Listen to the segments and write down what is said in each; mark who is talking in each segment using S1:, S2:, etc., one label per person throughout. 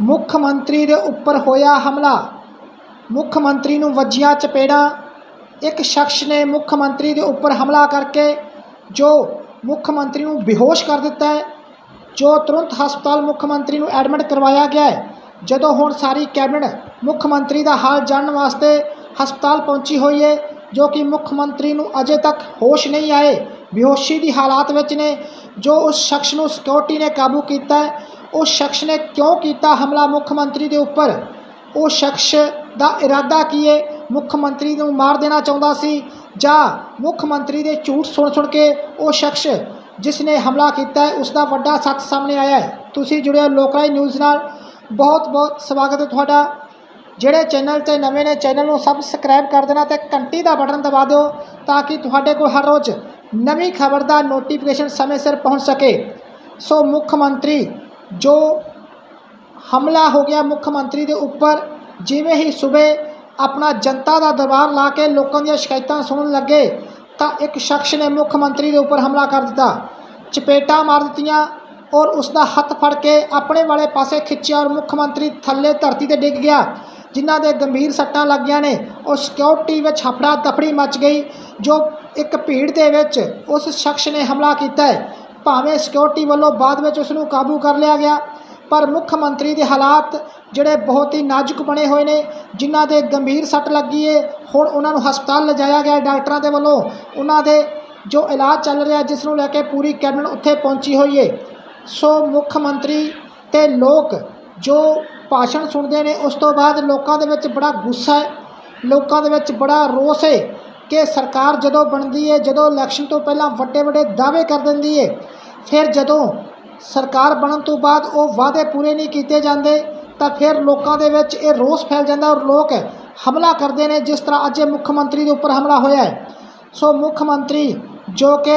S1: ਮੁੱਖ ਮੰਤਰੀ ਦੇ ਉੱਪਰ ਹੋਇਆ ਹਮਲਾ। ਮੁੱਖ ਮੰਤਰੀ ਨੂੰ ਵੱਜੀਆਂ ਚਪੇੜਾਂ। ਇੱਕ ਸ਼ਖਸ ਨੇ ਮੁੱਖ ਮੰਤਰੀ ਦੇ ਉੱਪਰ ਹਮਲਾ ਕਰਕੇ ਜੋ ਮੁੱਖ ਮੰਤਰੀ ਨੂੰ ਬੇਹੋਸ਼ ਕਰ ਦਿੱਤਾ ਹੈ, ਜੋ ਤੁਰੰਤ ਹਸਪਤਾਲ ਮੁੱਖ ਮੰਤਰੀ ਨੂੰ ਐਡਮਿਟ ਕਰਵਾਇਆ ਗਿਆ ਹੈ। ਜਦੋਂ ਹੁਣ ਸਾਰੀ ਕੈਬਨਿਟ ਮੁੱਖ ਮੰਤਰੀ ਦਾ ਹਾਲ ਜਾਣਨ ਵਾਸਤੇ ਹਸਪਤਾਲ ਪਹੁੰਚੀ ਹੋਈ ਹੈ, ਜੋ ਕਿ ਮੁੱਖ ਮੰਤਰੀ ਨੂੰ ਅਜੇ ਤੱਕ ਹੋਸ਼ ਨਹੀਂ ਆਏ, ਬੇਹੋਸ਼ੀ ਦੀ ਹਾਲਾਤ ਵਿੱਚ ਨੇ, ਜੋ ਉਸ ਸ਼ਖਸ ਨੂੰ ਸਿਕਿਉਰਿਟੀ ਨੇ ਕਾਬੂ ਕੀਤਾ ਹੈ ਉਸ ਸ਼ਖਸ ਨੇ ਕਿਉਂ ਕੀਤਾ ਹਮਲਾ ਮੁੱਖ ਮੰਤਰੀ ਦੇ ਉੱਪਰ? ਉਹ ਸ਼ਖਸ ਦਾ ਇਰਾਦਾ ਕੀ ਹੈ ਮੁੱਖ ਮੰਤਰੀ ਨੂੰ ਮਾਰ ਦੇਣਾ ਚਾਹੁੰਦਾ ਸੀ ਜਾਂ ਮੁੱਖ ਮੰਤਰੀ ਦੇ ਝੂਠ ਸੁਣ ਸੁਣ ਕੇ ਉਹ ਸ਼ਖਸ ਜਿਸ ਨੇ ਹਮਲਾ ਕੀਤਾ ਹੈ ਉਸ ਦਾ ਵੱਡਾ ਸੱਚ ਸਾਹਮਣੇ ਆਇਆ ਹੈ? ਤੁਸੀਂ ਜੁੜੇ ਹੋ ਲੋਕਾਈ ਨਿਊਜ਼ ਨਾਲ। ਬਹੁਤ ਬਹੁਤ ਸਵਾਗਤ ਹੈ ਤੁਹਾਡਾ। ਜਿਹੜੇ ਚੈਨਲ ਤੇ ਨਵੇਂ ਨੇ, ਚੈਨਲ ਨੂੰ ਸਬਸਕ੍ਰਾਈਬ ਕਰ ਦੇਣਾ ਤੇ ਘੰਟੀ ਦਾ ਬਟਨ ਦਬਾ ਦਿਓ ਤਾਂ ਕਿ ਤੁਹਾਡੇ ਕੋਲ ਹਰ ਰੋਜ਼ ਨਵੀਂ ਖਬਰ ਦਾ ਨੋਟੀਫਿਕੇਸ਼ਨ ਸਮੇਂ ਸਿਰ ਪਹੁੰਚ ਸਕੇ। ਸੋ ਮੁੱਖ ਮੰਤਰੀ ਜੋ ਹਮਲਾ ਹੋ ਗਿਆ ਮੁੱਖ ਮੰਤਰੀ ਦੇ ਉੱਪਰ, ਜਿਵੇਂ ਹੀ ਸੂਬੇ ਆਪਣਾ ਜਨਤਾ ਦਾ ਦਰਬਾਰ ਲਾ ਕੇ ਲੋਕਾਂ ਦੀਆਂ ਸ਼ਿਕਾਇਤਾਂ ਸੁਣਨ ਲੱਗੇ, ਤਾਂ ਇੱਕ ਸ਼ਖਸ ਨੇ ਮੁੱਖ ਮੰਤਰੀ ਦੇ ਉੱਪਰ ਹਮਲਾ ਕਰ ਦਿੱਤਾ। ਚਪੇਟਾਂ ਮਾਰ ਦਿੱਤੀਆਂ ਔਰ ਉਸ ਦਾ ਹੱਥ ਫੜ ਕੇ ਆਪਣੇ ਵਾਲੇ ਪਾਸੇ ਖਿੱਚਿਆ ਔਰ ਮੁੱਖ ਮੰਤਰੀ ਥੱਲੇ ਧਰਤੀ ਤੇ ਡਿੱਗ ਗਿਆ, ਜਿਨ੍ਹਾਂ ਦੇ ਗੰਭੀਰ ਸੱਟਾਂ ਲੱਗੀਆਂ ਨੇ। ਉਹ ਸਿਕਿਉਰਿਟੀ ਵਿੱਚ ਹਫੜਾ ਦਫੜੀ ਮਚ ਗਈ, ਜੋ ਇੱਕ ਭੀੜ ਦੇ ਵਿੱਚ ਉਸ ਸ਼ਖਸ ਨੇ ਹਮਲਾ ਕੀਤਾ ਭਾਵੇਂ ਸਿਕਿਉਰਿਟੀ ਵੱਲੋਂ ਬਾਅਦ ਵਿੱਚ ਉਸ ਨੂੰ ਕਾਬੂ ਕਰ ਲਿਆ ਗਿਆ, ਪਰ ਮੁੱਖ ਮੰਤਰੀ ਦੇ ਹਾਲਾਤ ਜਿਹੜੇ ਬਹੁਤ ਹੀ ਨਾਜ਼ੁਕ ਬਣੇ ਹੋਏ ਨੇ, ਜਿਨ੍ਹਾਂ ਦੇ ਗੰਭੀਰ ਸੱਟ ਲੱਗੀ ਏ, ਹੁਣ ਉਹਨਾਂ ਨੂੰ ਹਸਪਤਾਲ ਲਿਜਾਇਆ ਗਿਆ ਡਾਕਟਰਾਂ ਦੇ ਵੱਲੋਂ। ਉਹਨਾਂ ਦੇ ਜੋ ਇਲਾਜ ਚੱਲ ਰਿਹਾ, ਜਿਸ ਨੂੰ ਲੈ ਕੇ ਪੂਰੀ ਕੈਬਨਿਟ ਉੱਥੇ ਪਹੁੰਚੀ ਹੋਈ ਏ। ਸੋ ਮੁੱਖ ਮੰਤਰੀ ਤੇ ਲੋਕ ਜੋ ਭਾਸ਼ਣ ਸੁਣਦੇ ਨੇ, ਉਸ ਤੋਂ ਬਾਅਦ ਲੋਕਾਂ ਦੇ ਵਿੱਚ ਬੜਾ ਗੁੱਸਾ ਹੈ, ਲੋਕਾਂ ਦੇ ਵਿੱਚ ਬੜਾ ਰੋਸ ਹੈ ਕਿ ਸਰਕਾਰ ਜਦੋਂ ਬਣਦੀ ਹੈ ਜਦੋਂ ਇਲੈਕਸ਼ਨ ਤੋਂ ਪਹਿਲਾਂ ਵੱਡੇ ਵੱਡੇ ਦਾਅਵੇ ਕਰ ਦਿੰਦੀ ਹੈ ਫਿਰ ਜਦੋਂ ਸਰਕਾਰ ਬਣਨ ਤੋਂ ਬਾਅਦ ਉਹ ਵਾਅਦੇ ਪੂਰੇ ਨਹੀਂ ਕੀਤੇ ਜਾਂਦੇ, ਤਾਂ ਫਿਰ ਲੋਕਾਂ ਦੇ ਵਿੱਚ ਇਹ ਰੋਸ ਫੈਲ ਜਾਂਦਾ ਔਰ ਲੋਕ ਹਮਲਾ ਕਰਦੇ ਨੇ, ਜਿਸ ਤਰ੍ਹਾਂ ਅੱਜ ਇਹ ਮੁੱਖ ਮੰਤਰੀ ਦੇ ਉੱਪਰ ਹਮਲਾ ਹੋਇਆ ਹੈ। ਸੋ ਮੁੱਖ ਮੰਤਰੀ ਜੋ ਕਿ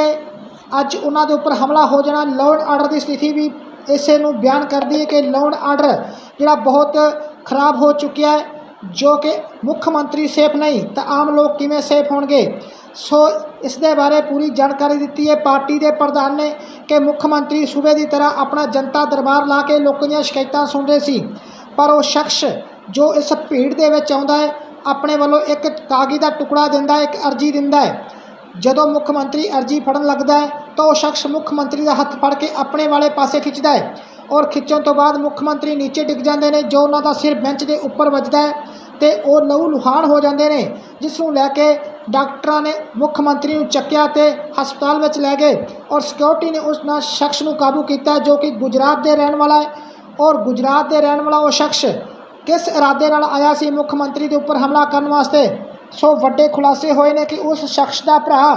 S1: ਅੱਜ ਉਹਨਾਂ ਦੇ ਉੱਪਰ ਹਮਲਾ ਹੋ ਜਾਣਾ ਲਾਅ ਐਂਡ ਆਰਡਰ ਦੀ ਸਥਿਤੀ ਵੀ ਇਸੇ ਨੂੰ ਬਿਆਨ ਕਰਦੀ ਹੈ ਕਿ ਲਾਅ ਐਂਡ ਆਰਡਰ ਜਿਹੜਾ ਬਹੁਤ ਖਰਾਬ ਹੋ ਚੁੱਕਿਆ ਹੈ ਜੋ ਕਿ ਮੁੱਖ ਮੰਤਰੀ ਸੇਫ ਨਹੀਂ, ਤਾਂ ਆਮ ਲੋਕ ਕਿਵੇਂ ਸੇਫ ਹੋਣਗੇ? ਸੋ ਇਸ ਦੇ ਬਾਰੇ ਪੂਰੀ ਜਾਣਕਾਰੀ ਦਿੱਤੀ ਹੈ ਪਾਰਟੀ ਦੇ ਪ੍ਰਧਾਨ ਨੇ ਕਿ ਮੁੱਖ ਮੰਤਰੀ ਸੂਬੇ ਦੀ ਤਰ੍ਹਾਂ ਆਪਣਾ ਜਨਤਾ ਦਰਬਾਰ ਲਾ ਕੇ ਲੋਕਾਂ ਦੀਆਂ ਸ਼ਿਕਾਇਤਾਂ ਸੁਣ ਰਹੇ ਸੀ। ਪਰ ਉਹ ਸ਼ਖਸ ਜੋ ਇਸ ਭੀੜ ਦੇ ਵਿੱਚ ਆਉਂਦਾ ਹੈ, ਆਪਣੇ ਵੱਲੋਂ ਇੱਕ ਕਾਗਜ਼ ਦਾ ਟੁਕੜਾ ਦਿੰਦਾ ਹੈ, ਇੱਕ ਅਰਜੀ ਦਿੰਦਾ ਹੈ। ਜਦੋਂ ਮੁੱਖ ਮੰਤਰੀ ਅਰਜੀ ਫੜਨ ਲੱਗਦਾ ਹੈ, ਤਾਂ ਉਹ ਸ਼ਖਸ ਮੁੱਖ ਮੰਤਰੀ ਦਾ ਹੱਥ ਫੜ ਕੇ ਆਪਣੇ ਵਾਲੇ ਪਾਸੇ ਖਿੱਚਦਾ ਹੈ ਔਰ ਖਿੱਚਣ ਤੋਂ ਬਾਅਦ ਮੁੱਖ ਮੰਤਰੀ ਨੀਚੇ ਡਿੱਗ ਜਾਂਦੇ ਨੇ, ਜੋ ਉਹਨਾਂ ਦਾ ਸਿਰ ਬੈਂਚ ਦੇ ਉੱਪਰ ਵੱਜਦਾ ਹੈ। ਤੇ ਉਹ ਲਹੂ ਲੁਹਾਨ ਹੋ ਜਾਂਦੇ ਨੇ ਜਿਸ ਨੂੰ ਲੈ ਕੇ ਡਾਕਟਰਾਂ ਨੇ ਮੁੱਖ ਮੰਤਰੀ ਨੂੰ ਚੱਕਿਆ ਤੇ ਹਸਪਤਾਲ ਵਿੱਚ ਲੈ ਗਏ ਔਰ ਸਿਕਿਉਰਿਟੀ ਨੇ ਉਸ ਨਾਲ ਸ਼ਖਸ ਨੂੰ ਕਾਬੂ ਕੀਤਾ ਜੋ ਕਿ ਗੁਜਰਾਤ ਦੇ ਰਹਿਣ ਵਾਲਾ ਹੈ ਔਰ ਗੁਜਰਾਤ ਦੇ ਰਹਿਣ ਵਾਲਾ ਉਹ ਸ਼ਖਸ ਕਿਸ ਇਰਾਦੇ ਨਾਲ ਆਇਆ ਸੀ ਮੁੱਖ ਮੰਤਰੀ ਦੇ ਉੱਪਰ ਹਮਲਾ ਕਰਨ ਵਾਸਤੇ? ਸੋ ਵੱਡੇ ਖੁਲਾਸੇ ਹੋਏ ਨੇ ਕਿ ਉਸ ਸ਼ਖਸ ਦਾ ਭਰਾ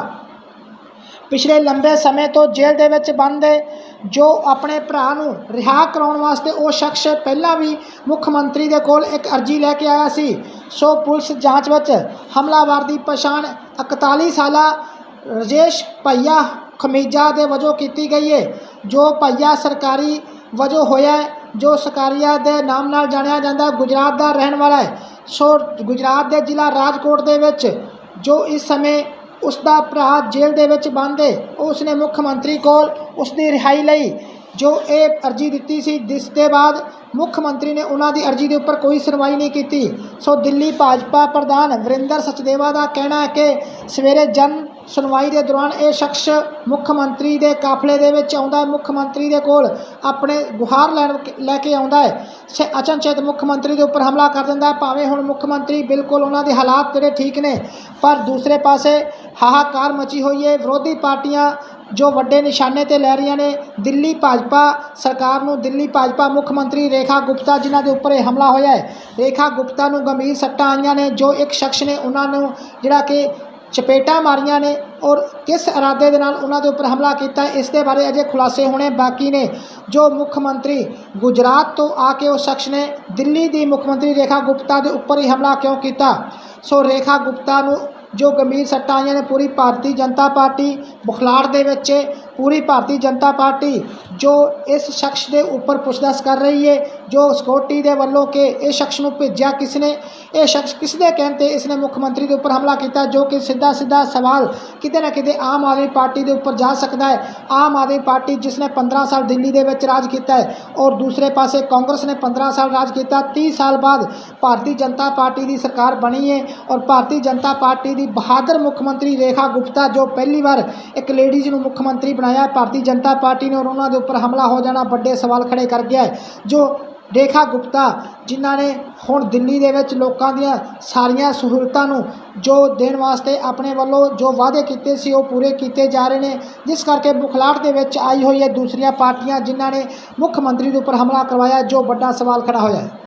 S1: ਪਿਛਲੇ ਲੰਬੇ ਸਮੇਂ ਤੋਂ ਜੇਲ੍ਹ ਦੇ ਵਿੱਚ ਬੰਦ ਹੈ, ਜੋ ਆਪਣੇ ਭਰਾ ਨੂੰ ਰਿਹਾ ਕਰਾਉਣ ਵਾਸਤੇ ਉਹ ਸ਼ਖਸ ਪਹਿਲਾਂ ਵੀ ਮੁੱਖ ਮੰਤਰੀ ਦੇ ਕੋਲ ਇੱਕ ਅਰਜੀ ਲੈ ਕੇ ਆਇਆ ਸੀ। ਸੋ ਪੁਲਿਸ ਜਾਂਚ ਵਿੱਚ ਹਮਲਾਵਰ ਦੀ ਪਛਾਣ 41 ਸਾਲਾ ਰਜੇਸ਼ ਭਈਆ ਖਮੀਜਾ ਦੇ ਵਜੋਂ ਕੀਤੀ ਗਈ ਹੈ, ਜੋ ਭਈਆ ਸਰਕਾਰੀ ਵਜੋਂ ਹੋਇਆ ਜੋ ਸਕਾਰੀਆ ਦੇ ਨਾਮ ਨਾਲ ਜਾਣਿਆ ਜਾਂਦਾ ਗੁਜਰਾਤ ਦਾ ਰਹਿਣ ਵਾਲਾ ਹੈ। ਸੋ ਗੁਜਰਾਤ ਦੇ ਜ਼ਿਲ੍ਹਾ ਰਾਜਕੋਟ ਦੇ ਵਿੱਚ ਜੋ ਇਸ ਸਮੇਂ ਉਸ ਦਾ ਭਰਾ ਜੇਲ੍ਹ ਦੇ ਵਿੱਚ ਬੰਦ ਹੈ ਉਸ ਨੇ ਮੁੱਖ ਮੰਤਰੀ ਕੋਲ ਉਸ ਦੀ ਰਿਹਾਈ ਲਈ ਜੋ ਇਹ ਅਰਜੀ ਦਿੱਤੀ ਸੀ, ਜਿਸ ਦੇ ਬਾਅਦ ਮੁੱਖ ਮੰਤਰੀ ਨੇ ਉਹਨਾਂ ਦੀ ਅਰਜੀ ਦੇ ਉੱਪਰ ਕੋਈ ਸੁਣਵਾਈ ਨਹੀਂ ਕੀਤੀ। ਸੋ ਦਿੱਲੀ ਭਾਜਪਾ ਪ੍ਰਧਾਨ ਵਰਿੰਦਰ ਸਚਦੇਵਾ ਦਾ ਕਹਿਣਾ ਹੈ ਕਿ ਸਵੇਰੇ ਜਨ ਸੁਣਵਾਈ ਦੇ ਦੌਰਾਨ ਇਹ ਸ਼ਖਸ ਮੁੱਖ ਮੰਤਰੀ ਦੇ ਕਾਫਲੇ ਦੇ ਵਿੱਚ ਆਉਂਦਾ ਹੈ। ਮੁੱਖ ਮੰਤਰੀ ਦੇ ਕੋਲ ਆਪਣੇ ਗੁਹਾਰ ਲੈਣ ਲੈ ਕੇ ਆਉਂਦਾ ਹੈ। ਸੇ ਅਚਨਚੇਤ ਮੁੱਖ ਮੰਤਰੀ ਦੇ ਉੱਪਰ ਹਮਲਾ ਕਰ ਦਿੰਦਾ ਹੈ। ਭਾਵੇਂ ਹੁਣ ਮੁੱਖ ਮੰਤਰੀ ਬਿਲਕੁਲ ਉਹਨਾਂ ਦੇ ਹਾਲਾਤ ਜਿਹੜੇ ਠੀਕ ਨੇ, ਪਰ ਦੂਸਰੇ ਪਾਸੇ ਹਾਹਾਕਾਰ ਮਚੀ ਹੋਈ ਹੈ। ਵਿਰੋਧੀ ਪਾਰਟੀਆਂ ਜੋ ਵੱਡੇ ਨਿਸ਼ਾਨੇ ਤੇ ਲੈ ਰਹੀਆਂ ਨੇ, ਦਿੱਲੀ ਭਾਜਪਾ ਸਰਕਾਰ ਨੂੰ ਦਿੱਲੀ ਭਾਜਪਾ ਮੁੱਖ ਮੰਤਰੀ ਰੇਖਾ ਗੁਪਤਾ, ਜਿਨ੍ਹਾਂ ਦੇ ਉੱਪਰ ਇਹ ਹਮਲਾ ਹੋਇਆ ਹੈ। ਰੇਖਾ ਗੁਪਤਾ ਨੂੰ ਗੰਭੀਰ ਸੱਟਾਂ ਆਈਆਂ ਨੇ, ਜੋ ਇੱਕ ਸ਼ਖਸ ਨੇ, ਉਹਨਾਂ ਨੂੰ ਜਿਹੜਾ ਕਿ ਚਪੇਟਾਂ ਮਾਰੀਆਂ ਨੇ ਔਰ ਕਿਸ ਇਰਾਦੇ ਦੇ ਨਾਲ ਉਹਨਾਂ ਦੇ ਉੱਪਰ ਹਮਲਾ ਕੀਤਾ ਇਸ ਦੇ ਬਾਰੇ ਅਜੇ ਖੁਲਾਸੇ ਹੋਣੇ ਬਾਕੀ ਨੇ। ਜੋ ਮੁੱਖ ਮੰਤਰੀ ਗੁਜਰਾਤ ਤੋਂ ਆ ਕੇ ਉਹ ਸ਼ਖਸ ਨੇ, ਦਿੱਲੀ ਦੀ ਮੁੱਖ ਮੰਤਰੀ ਰੇਖਾ ਗੁਪਤਾ ਦੇ ਉੱਪਰ ਹੀ ਹਮਲਾ ਕਿਉਂ ਕੀਤਾ? ਸੋ ਰੇਖਾ ਗੁਪਤਾ ਨੂੰ ਜੋ ਗੰਭੀਰ ਸੱਟਾਂ ਆਈਆਂ ਨੇ, ਪੂਰੀ ਭਾਰਤੀ ਜਨਤਾ ਪਾਰਟੀ, ਬੁਖਲਾੜ ਦੇ ਵਿੱਚ, ਪੂਰੀ ਭਾਰਤੀ ਜਨਤਾ ਪਾਰਟੀ ਜੋ ਇਸ ਸ਼ਖਸ ਦੇ ਉੱਪਰ ਪੁੱਛਦਾਛ ਕਰ ਰਹੀ ਹੈ ਜੋ ਸਿਕਿਉਰਿਟੀ ਦੇ ਵੱਲੋਂ ਕਿ ਇਹ ਸ਼ਖਸ ਨੂੰ ਭੇਜਿਆ ਕਿਸ ਨੇ ਇਹ ਸ਼ਖਸ ਕਿਸ ਦੇ ਕਹਿਣ ਤੇ ਇਸ ਨੇ ਮੁੱਖ ਮੰਤਰੀ ਦੇ ਉੱਪਰ ਹਮਲਾ ਕੀਤਾ, ਜੋ ਕਿ ਸਿੱਧਾ ਸਿੱਧਾ ਸਵਾਲ ਕਿਤੇ ਨਾ ਕਿਤੇ ਆਮ ਆਦਮੀ ਪਾਰਟੀ ਦੇ ਉੱਪਰ ਜਾ ਸਕਦਾ ਹੈ। ਆਮ ਆਦਮੀ ਪਾਰਟੀ ਜਿਸ ਨੇ 15 ਸਾਲ ਦਿੱਲੀ ਦੇ ਵਿੱਚ ਰਾਜ ਕੀਤਾ ਹੈ ਔਰ ਦੂਸਰੇ ਪਾਸੇ ਕਾਂਗਰਸ ਨੇ 15 ਸਾਲ ਰਾਜ ਕੀਤਾ 30 ਸਾਲ ਬਾਅਦ ਭਾਰਤੀ ਜਨਤਾ ਪਾਰਟੀ ਦੀ ਸਰਕਾਰ ਬਣੀ ਹੈ ਔਰ ਭਾਰਤੀ ਜਨਤਾ ਪਾਰਟੀ ਦੀ ਬਹਾਦਰ ਮੁੱਖ ਮੰਤਰੀ ਰੇਖਾ ਗੁਪਤਾ ਜੋ ਪਹਿਲੀ ਵਾਰ ਇੱਕ ਲੇਡੀਜ਼ ਨੂੰ ਮੁੱਖ ਮੰਤਰੀ ਬਣਾਇਆ, ਭਾਰਤੀ ਜਨਤਾ ਪਾਰਟੀ ਨੇ ਔਰ ਉਹਨਾਂ ਦੇ ਉੱਪਰ ਹਮਲਾ ਹੋ ਜਾਣਾ, ਵੱਡੇ ਸਵਾਲ ਖੜੇ ਕਰ ਗਿਆ ਜੋ ਰੇਖਾ ਗੁਪਤਾ ਜਿਨ੍ਹਾਂ ਨੇ ਹੁਣ ਦਿੱਲੀ ਦੇ ਵਿੱਚ ਲੋਕਾਂ ਦੀਆਂ ਸਾਰੀਆਂ ਸਹੂਲਤਾਂ ਨੂੰ ਜੋ ਦੇਣ ਵਾਸਤੇ ਆਪਣੇ ਵੱਲੋਂ ਜੋ ਵਾਅਦੇ ਕੀਤੇ ਸੀ, ਉਹ ਪੂਰੇ ਕੀਤੇ ਜਾ ਰਹੇ ਨੇ। ਜਿਸ ਕਰਕੇ ਬੁਖਲਾਹਟ ਦੇ ਵਿੱਚ ਆਈ ਹੋਈ ਹੈ ਦੂਸਰੀਆਂ ਪਾਰਟੀਆਂ ਜਿਨ੍ਹਾਂ ਨੇ ਮੁੱਖ ਮੰਤਰੀ ਦੇ ਉੱਪਰ ਹਮਲਾ ਕਰਵਾਇਆ, ਜੋ ਵੱਡਾ ਸਵਾਲ ਖੜਾ ਹੋਇਆ ਹੈ।